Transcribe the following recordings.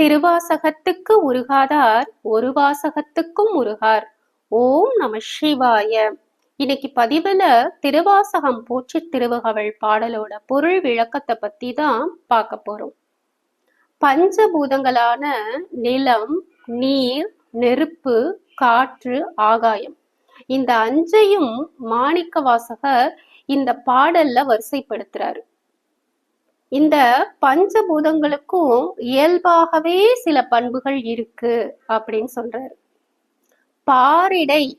திருவாசகத்துக்கு உருகாதார் ஒரு வாசகத்துக்கும் உருகார். ஓம் நம சிவாய. இன்னைக்கு பதிவுல திருவாசகம் போற்றி திருவகவள் பாடலோட பொருள் விளக்கத்தை பத்தி தான் பார்க்க போறோம். பஞ்சபூதங்களான நிலம் நீர் நெருப்பு காற்று ஆகாயம். இந்த அஞ்சையும் மாணிக்க வாசகர் இந்த பாடல்ல வரிசைப்படுத்துறாரு. இந்த பஞ்சபூதங்களுக்கும் இயல்பாகவே சில பண்புகள் இருக்கு அப்படின்னு சொல்றாரு. பாரிடை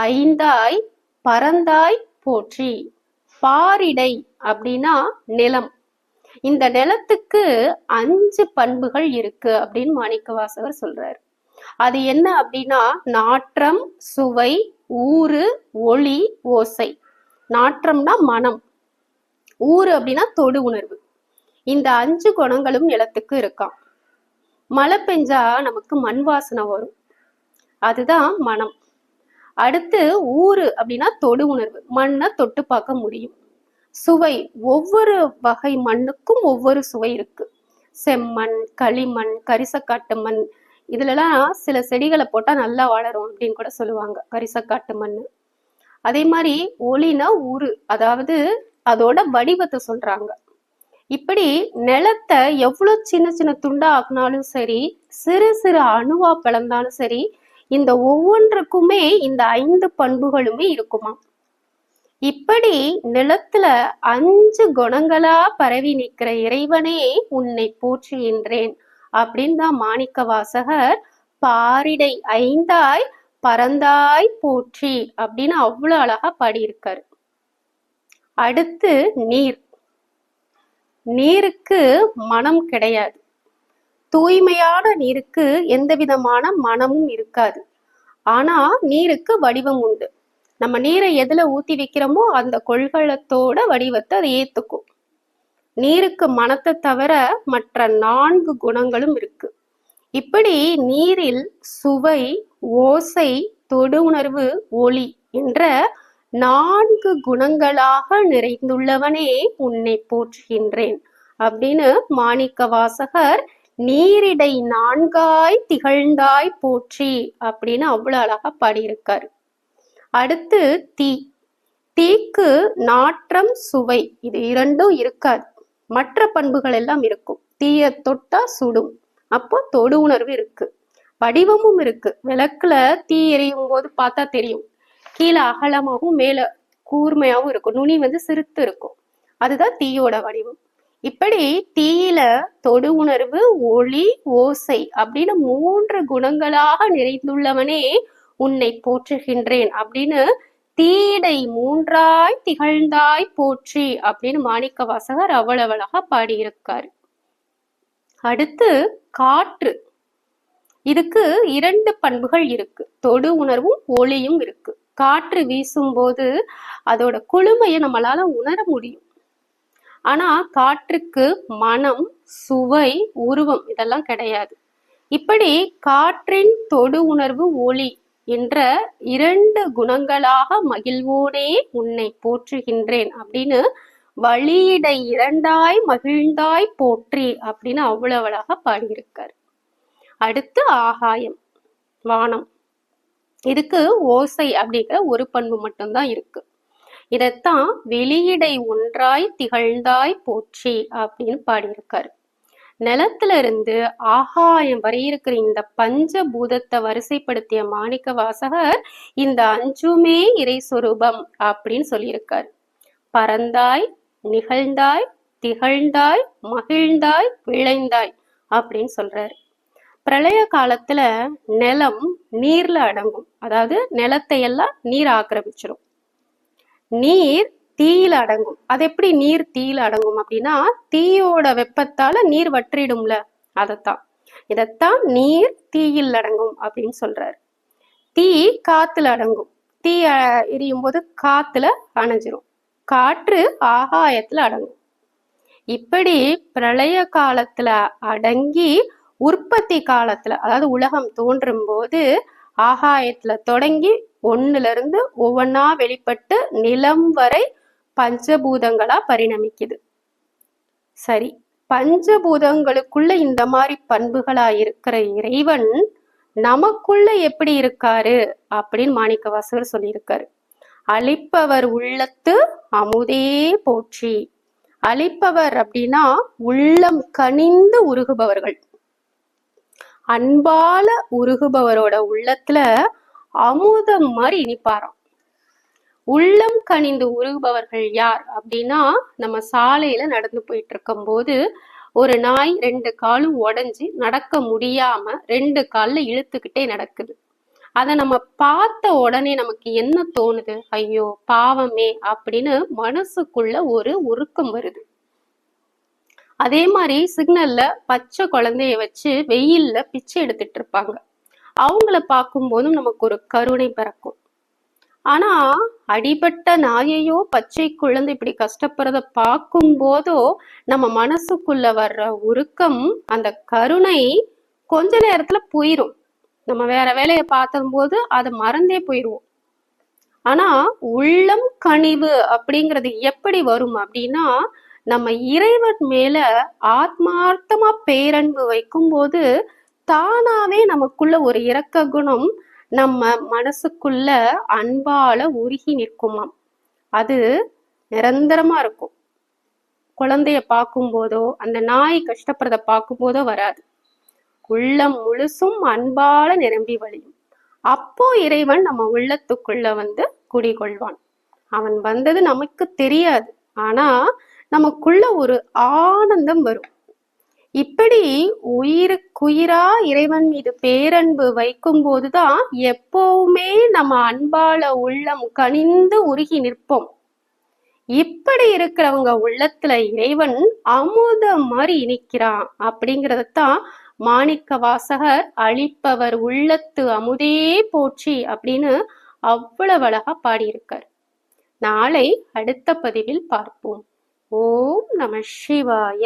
ஐந்தாய் பரந்தாய் போற்றி. பாரிடை அப்படின்னா நிலம். இந்த நிலத்துக்கு அஞ்சு பண்புகள் இருக்கு அப்படின்னு மாணிக்க வாசகர் சொல்றாரு. அது என்ன அப்படின்னா நாற்றம் சுவை ஊறு ஒளி ஓசை. நாற்றம்னா மனம். ஊறு அப்படின்னா தொடு உணர்வு. இந்த அஞ்சு குணங்களும் நிலத்துக்கு இருக்காம். மழை பெஞ்சா நமக்கு மண் வாசனை வரும். அதுதான் மனம். அடுத்து ஊறு அப்படின்னா தொடு உணர்வு. மண்ணை தொட்டு பார்க்க முடியும். சுவை. ஒவ்வொரு வகை மண்ணுக்கும் ஒவ்வொரு சுவை இருக்கு. செம்மண் களிமண் கரிசக்காட்டு மண். இதுலலாம் சில செடிகளை போட்டா நல்லா வளரும் அப்படின்னு கூட சொல்லுவாங்க. கரிசக்காட்டு மண். அதே மாதிரி ஒளினா ஊறு. அதாவது அதோட வடிவத்தை சொல்றாங்க. இப்படி நிலத்தை எவ்வளவு சின்ன சின்ன துண்டா ஆக்குனாலும் சரி சிறு சிறு அணுவா பிளந்தாலும் சரி இந்த ஒவ்வொன்றுக்குமே இந்த ஐந்து பண்புகளுமே இருக்குமா? இப்படி நிலத்துல அஞ்சு குணங்களா பரவி நிற்கிற இறைவனே உன்னை போற்றுகின்றேன் அப்படின்னு தான் மாணிக்க வாசகர் பாரிடை ஐந்தாய் பரந்தாய் போற்றி அப்படின்னு அவ்வளவு அழகா பாடியிருக்காரு. அடுத்து நீர். நீருக்கு மனம் கிடையாது. தூய்மையான நீருக்கு எந்த விதமான மனமும் இருக்காது. ஆனா நீருக்கு வடிவம் உண்டு. நம்ம நீரை எதுல ஊத்தி வைக்கிறோமோ அந்த கொள்கலத்தோட வடிவத்தை அதை ஏத்துக்கும். நீருக்கு மனத்தை தவிர மற்ற நான்கு குணங்களும் இருக்கு. இப்படி நீரில் சுவை ஓசை தொடு உணர்வு ஒளி என்ற நான்கு குணங்களாக நிறைந்துள்ளவனே உன்னை போற்றுகின்றேன் அப்படின்னு மாணிக்க வாசகர் நீரிடை நான்காய் திகழ்ந்தாய் போற்றி அப்படின்னு அவ்வளவு அழகா பாடியிருக்காரு. அடுத்து தீ. தீக்கு நாற்றம் சுவை இது இரண்டும் இருக்காது. மற்ற பண்புகள் எல்லாம் இருக்கும். தீய தொட்டா சுடும். அப்போ தொடு உணர்வு இருக்கு. வடிவமும் இருக்கு. விளக்குல தீ எரியும் போது பார்த்தா தெரியும். கீழே அகலமாகவும் மேல கூர்மையாகவும் இருக்கும். நுனி வந்து சிறுத்து இருக்கும். அதுதான் தீயோட வடிவம். இப்படி தீயில தொடு உணர்வு ஒளி ஓசை அப்படின்னு மூன்று குணங்களாக நிறைந்துள்ளவனே உன்னை போற்றுகின்றேன் அப்படின்னு தீடை மூன்றாய் திகழ்ந்தாய் போற்றி அப்படின்னு மாணிக்க வாசகர் அவ்வளவு பாடியிருக்காரு. அடுத்து காற்று. இதுக்கு இரண்டு பண்புகள் இருக்கு. தொடு உணர்வும் ஒளியும் இருக்கு. காற்று வீசும்போது அதோட குளுமையை நம்மளால உணர முடியும். ஆனா காற்றுக்கு மனம் சுவை உருவம் இதெல்லாம் கிடையாது. இப்படி காற்றின் தொடு உணர்வு ஒளி என்ற இரண்டு குணங்களாக மகிழ்வோனே உன்னை போற்றுகின்றேன் அப்படின்னு வழியிடை இரண்டாய் மகிழ்ந்தாய் போற்றி அப்படின்னு அவ்வளவு அழகா பாடியிருக்காரு. அடுத்து ஆகாயம் வானம். இதுக்கு ஓசை அப்படிங்கிற ஒரு பண்பு மட்டும்தான் இருக்கு. இதத்தான் வெளியிடை ஒன்றாய் திகழ்ந்தாய் போற்றி அப்படின்னு பாடியிருக்காரு. நிலத்துல இருந்து ஆகாயம் வரை இருக்கிற இந்த பஞ்ச பூதத்தை வரிசைப்படுத்திய மாணிக்க வாசகர் இந்த அஞ்சுமே இறை சொரூபம் அப்படின்னு சொல்லியிருக்காரு. பறந்தாய் நிகழ்ந்தாய் திகழ்ந்தாய் மகிழ்ந்தாய் விளைந்தாய் அப்படின்னு சொல்றாரு. பிரளய காலத்துல நிலம் நீர்ல அடங்கும். அதாவது நிலத்தை எல்லாம் நீர் ஆக்கிரமிச்சிடும் நீர் தீயில அடங்கும். அது எப்படி நீர் தீயில அடங்கும் அப்படின்னா தீயோட வெப்பத்தால நீர் வற்றிடும்ல. அதத்தான். இதத்தான் நீர் தீயில் அடங்கும் அப்படின்னு சொல்றாரு. தீ காத்துல அடங்கும். தீ எரியும் போது காத்துல அணைஞ்சிரும். காற்று ஆகாயத்துல அடங்கும். இப்படி பிரளய காலத்துல அடங்கி உற்பத்தி காலத்துல அதாவது உலகம் தோன்றும் போது ஆகாயத்துல தொடங்கி ஒண்ணுல இருந்து ஒவ்வொன்னா வெளிப்பட்டு நிலம் வரை பஞ்சபூதங்களா பரிணமிக்குது. சரி பஞ்சபூதங்களுக்குள்ள இந்த மாதிரி பண்புகளா இருக்கிற இறைவன் நமக்குள்ள எப்படி இருக்காரு? அப்படின்னு மாணிக்கவாசகர் சொல்லியிருக்காரு. அழிப்பவர் உள்ளத்து அமுதே போற்றி. அழிப்பவர் அப்படின்னா உள்ளம் கனிந்து உருகுபவர்கள். அன்பால உருகுபவரோட உள்ளத்துல அமுதம் மாதிரி இனிப்பாராம். உள்ளம் கனிந்து உருகுபவர்கள் யார் அப்படின்னா நம்ம சாலையில நடந்து போயிட்டு இருக்கும் போது ஒரு நாய் ரெண்டு காலும் உடைஞ்சு நடக்க முடியாம ரெண்டு கால்ல இழுத்துக்கிட்டே நடக்குது. அதை நம்ம பார்த்த உடனே நமக்கு என்ன தோணுது? ஐயோ பாவமே அப்படின்னு மனசுக்குள்ள ஒரு உருக்கம் வருது. அதே மாதிரி சிக்னல்ல பச்சை குழந்தைய வச்சு வெயில்ல பிச்சை எடுத்துட்டு இருப்பாங்க. அவங்கள பார்க்கும்போதும் நமக்கு ஒரு கருணை பிறக்கும். ஆனா அடிபட்ட நாயையோ பச்சை குழந்தை இப்படி கஷ்டப்படுறத பார்க்கும் போதோ நம்ம மனசுக்குள்ள வர்ற உருக்கம் அந்த கருணை கொஞ்ச நேரத்துல போயிரும். நம்ம வேற வேலையை பார்த்தம்போது அதை மறந்தே போயிடுவோம். ஆனா உள்ளம் கனிவு அப்படிங்கிறது எப்படி வரும் அப்படின்னா நம்ம இறைவன் மேல ஆத்மார்த்தமா பேரன்பு வைக்கும்போது தானாவே நமக்குள்ள ஒரு இரக்க குணம் நம்ம மனசுக்குள்ள அன்பால உருகி நிற்குமாம். அது நிரந்தரமா இருக்கும். குழந்தைய பார்க்கும்போதோ அந்த நாய் கஷ்டப்படுறத பார்க்கும்போதோ வராது. உள்ளம் முழுசும் அன்பால நிரம்பி வழியும். அப்போ இறைவன் நம்ம உள்ளத்துக்குள்ள வந்து குடிகொள்வான். அவன் வந்தது நமக்கு தெரியாது. ஆனா நமக்குள்ள ஒரு ஆனந்தம் வரும். இப்படி உயிருக்குயிரா இறைவன் மீது பேரன்பு வைக்கும் போதுதான் எப்பவுமே நம்ம அன்பால உள்ளம் கனிந்து உருகி நிற்போம். இப்படி இருக்கிறவங்க உள்ளத்துல இறைவன் அமுத மாதிரி இனிக்கிறான் அப்படிங்கறதத்தான் மாணிக்க வாசகர் அழிப்பவர் உள்ளத்து அமுதே போற்றி அப்படின்னு அவ்வளவு அழகா பாடியிருக்கார். நாளை அடுத்த பதிவில் பார்ப்போம். ஓம் நம சிவாய.